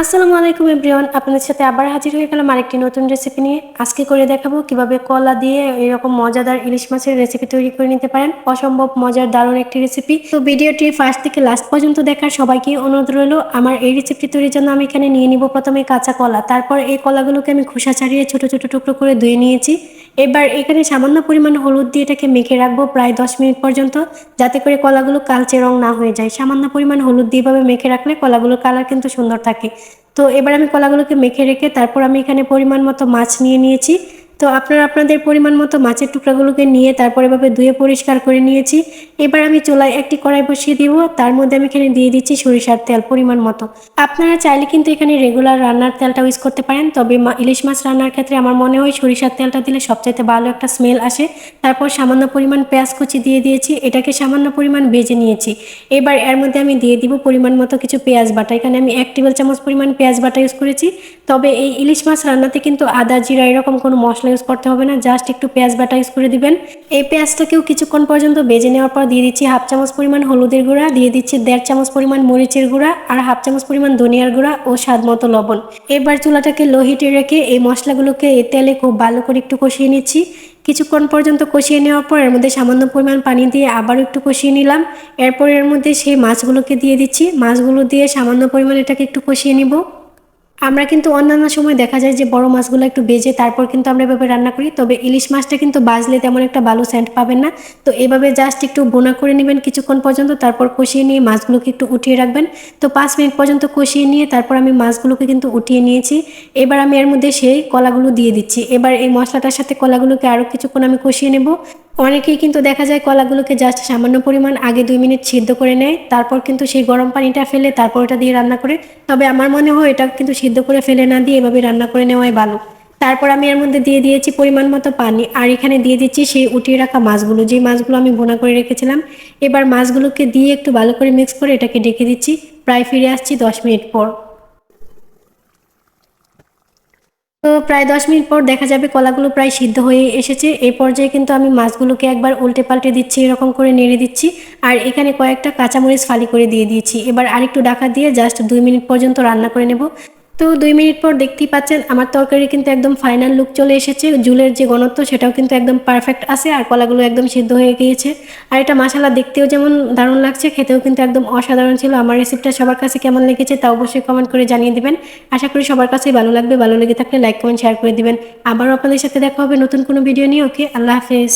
আসসালামু আলাইকুম, এভরিওয়ান। আপনাদের সাথে আবার হাজির হয়ে গেলাম আরেকটি নতুন রেসিপি নিয়ে। আজকে করে দেখাবো কীভাবে কলা দিয়ে এরকম মজাদার ইলিশ মাছের রেসিপি তৈরি করে নিতে পারেন। অসম্ভব মজার, দারুণ একটি রেসিপি তো ভিডিওটি ফার্স্ট থেকে লাস্ট পর্যন্ত দেখার সবাইকে অনুরোধ রইল, আমার এই রেসিপিটি তৈরির জন্য আমি এখানে নিয়ে নিব প্রথমে কাঁচা কলা। তারপর এই কলাগুলোকে আমি খোসা ছাড়িয়ে ছোট ছোট টুকরো করে ধুয়ে নিয়েছি। এবার এখানে সামান্য পরিমাণ হলুদ দিয়ে এটাকে মেখে রাখব প্রায় দশ মিনিট পর্যন্ত, যাতে করে কলাগুলো কালচে রং না হয়ে যায়। সামান্য পরিমাণ হলুদ দিয়ে এভাবে মেখে রাখলে কলাগুলোর কালার কিন্তু সুন্দর থাকে। তো এবার আমি কলাগুলোকে মেখে রেখে তারপর আমি এখানে পরিমাণ মতো মাছ নিয়ে নিয়েছি। তো আপনারা, আপনাদের পরিমাণ মতো মাছের টুকরাগুলোকে নিয়ে তারপর এভাবে ধুয়ে পরিষ্কার করে নিয়েছি। এবার আমি চুলায় একটি কড়াই বসিয়ে দিব। তার মধ্যে আমি এখানে দিয়ে দিচ্ছি সরিষার তেল পরিমাণ মতো। আপনারা চাইলে কিন্তু এখানে রেগুলার রান্নার তেলটা ইউজ করতে পারেন। তবে ইলিশ মাছ রান্নার ক্ষেত্রে আমার মনে হয় সরিষার তেলটা দিলে সবচাইতে ভালো একটা স্মেল আসে। তারপর সামান্য পরিমাণ পেঁয়াজ কুচি দিয়ে দিয়েছি। এটাকে সামান্য পরিমাণ ভেজে নিয়েছি। এবার এর মধ্যে আমি দিয়ে দিব পরিমাণ মতো কিছু পেঁয়াজ বাটা। এখানে আমি এক টেবিল চামচ পরিমাণ পেঁয়াজ বাটা ইউজ করেছি। তবে এই ইলিশ মাছ রান্নাতে কিন্তু আদা, জিরা এরকম কোনো মশলা ইউজ করতে হবে না জাস্ট একটু পেঁয়াজ বাটা ইউজ করে দিবেন। এই পেঁয়াজটাকেও কিছুক্ষণ পর্যন্ত বেজে নেওয়ার পর দিয়ে দিচ্ছি হাফ চামচ পরিমাণ হলুদের গুঁড়া, দিয়ে দিচ্ছি দেড় চামচ পরিমাণ মরিচের গুঁড়া আর হাফ চামচ পরিমাণ ধনিয়ার গুঁড়া ও স্বাদ মতো লবণ। এবার চুলাটাকে লো হিটে রেখে এই মশলাগুলোকে এই তেলে খুব ভালো করে একটু কষিয়ে নিচ্ছি। কিছুক্ষণ পর্যন্ত কষিয়ে নেওয়ার পর এর মধ্যে সামান্য পরিমাণ পানি দিয়ে আবারও একটু কষিয়ে নিলাম। এরপর এর মধ্যে সেই মাছগুলোকে দিয়ে দিচ্ছি। মাছগুলো দিয়ে সামান্য পরিমাণ এটাকে একটু কষিয়ে নিব। আমরা কিন্তু অন্যান্য সময় দেখা যায় যে বড় মাছগুলো একটু বেজে তারপর কিন্তু আমরা এভাবে রান্না করি, তবে ইলিশ মাছটা কিন্তু বাজলে তেমন একটা ভালো সেন্ট পাবেন না। তো এভাবে জাস্ট একটু বোনা করে নেবেন কিছুক্ষণ পর্যন্ত, তারপর কষিয়ে নিয়ে মাছগুলোকে একটু উঠিয়ে রাখবেন। তো পাঁচ মিনিট পর্যন্ত কষিয়ে নিয়ে তারপর আমি মাছগুলোকে কিন্তু উঠিয়ে নিয়েছি। এবার আমি এর মধ্যে সেই কলাগুলো দিয়ে দিচ্ছি। এবার এই মশলাটার সাথে কলাগুলোকে আরও কিছুক্ষণ আমি কষিয়ে নেব। অনেকেই কিন্তু দেখা যায় কলাগুলোকে জাস্ট সামান্য পরিমাণ আগে দুই মিনিট সিদ্ধ করে নেয়, তারপর কিন্তু সেই গরম পানিটা ফেলে তারপর ওটা দিয়ে রান্না করে। তবে আমার মনে হয় এটা কিন্তু সিদ্ধ করে ফেলে না দিয়ে এভাবে রান্না করে নেওয়াই ভালো। তারপর আমি এর মধ্যে দিয়ে দিয়েছি পরিমাণ মতো পানি, আর এখানে দিয়ে দিচ্ছি সেই উঠিয়ে রাখা মাছগুলো। যে মাছগুলো আমি বোনা করে রেখেছিলাম, এবার মাছগুলোকে দিয়ে একটু ভালো করে মিক্স করে এটাকে ডেকে দিচ্ছি। প্রায় ফিরে আসছি দশ মিনিট পর। তো প্রায় দশ মিনিট পর দেখা যাবে কলাগুলো প্রায় সিদ্ধ হয়ে এসেছে। এই পর্যায়ে কিন্তু আমি মাছগুলোকে একবার উল্টে পাল্টে দিচ্ছি, এরকম করে নেড়ে দিচ্ছি। আর এখানে কয়েকটা কাঁচামরিচ ফালি করে দিয়ে দিয়েছি। এবার আরেকটু ডাকা দিয়ে জাস্ট দুই মিনিট পর্যন্ত রান্না করে নেব। তো দুই মিনিট পর দেখতেই পাচ্ছেন, আমার তরকারি কিন্তু একদম ফাইনাল লুক চলে এসেছে। জুলের যে ঘনত্ব, সেটাও কিন্তু একদম পারফেক্ট আছে আর কলাগুলো একদম সিদ্ধ হয়ে গিয়েছে। আর এটা মশালা দেখতেও যেমন দারুণ লাগছে, খেতেও কিন্তু একদম অসাধারণ ছিল। আমার রেসিপিটা সবার কাছে কেমন লেগেছে তা অবশ্যই কমেন্ট করে জানিয়ে দিবেন। আশা করি সবার কাছেই ভালো লাগবে। ভালো লেগে থাকলে লাইক কমেন্ট শেয়ার করে দিবেন। আবারও আপনাদের সাথে দেখা হবে নতুন কোনো ভিডিও নিয়ে। ওকে, আল্লাহ হাফেজ।